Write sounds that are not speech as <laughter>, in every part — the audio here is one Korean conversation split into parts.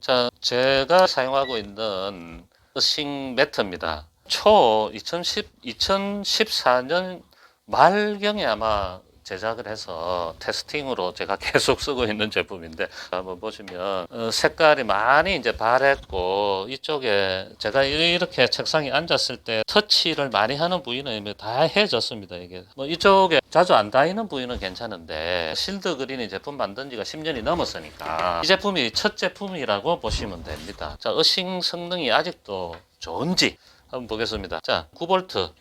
자, 제가 사용하고 있는 어싱 매트입니다. 초 2010, 2014년 말경에 아마 제작을 해서 테스팅으로 제가 <laughs> 계속 쓰고 있는 제품인데 한번 보시면 어, 색깔이 많이 이제 바랬고 이쪽에 제가 이렇게 책상에 앉았을 때 터치를 많이 하는 부위는 이미 다 해졌습니다 이게. 뭐 이쪽에 자주 안 닿이는 부위는 괜찮은데 실드 그린이 제품 만든 지가 10년이 넘었으니까 이 제품이 첫 제품이라고 보시면 됩니다. 자 어싱 성능이 아직도 좋은지 한번 보겠습니다. 자 9V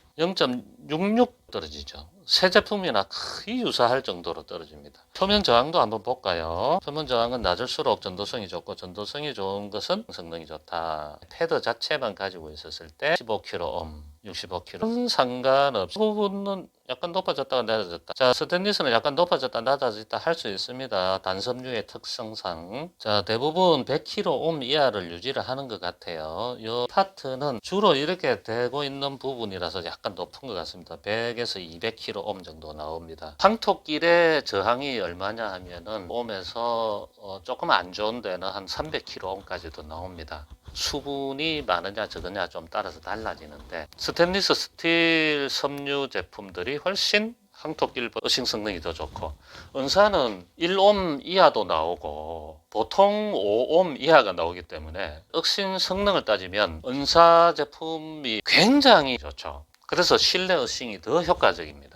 0.66 떨어지죠. 새 제품이나 거의 유사할 정도로 떨어집니다. 표면 저항도 한번 볼까요? 표면 저항은 낮을수록 전도성이 좋고 전도성이 좋은 것은 성능이 좋다. 패드 자체만 가지고 있었을 때 15kΩ, 65kΩ 상관없이 그 부분은 약간 높아졌다가 낮아졌다. 자, 스테인리스는 약간 높아졌다 낮아졌다 할 수 있습니다. 단섬유의 특성상. 자, 대부분 100kΩ 이하를 유지를 하는 것 같아요. 이 파트는 주로 이렇게 되고 있는 부분이라서 약간 높은 것 같습니다. 100에서 200kΩ 정도 나옵니다. 황토길의 저항이 얼마냐 하면은 옴에서 어, 조금 안 좋은 데는 한 300kΩ까지도 나옵니다. 수분이 많으냐 적으냐 좀 따라서 달라지는데 스테인리스 스틸 섬유 제품들이 훨씬 항토길 어싱 성능이 더 좋고 은사는 1옴 이하도 나오고 보통 5옴 이하가 나오기 때문에 억신 성능을 따지면 은사 제품이 굉장히 좋죠. 그래서 실내 어싱이 더 효과적입니다.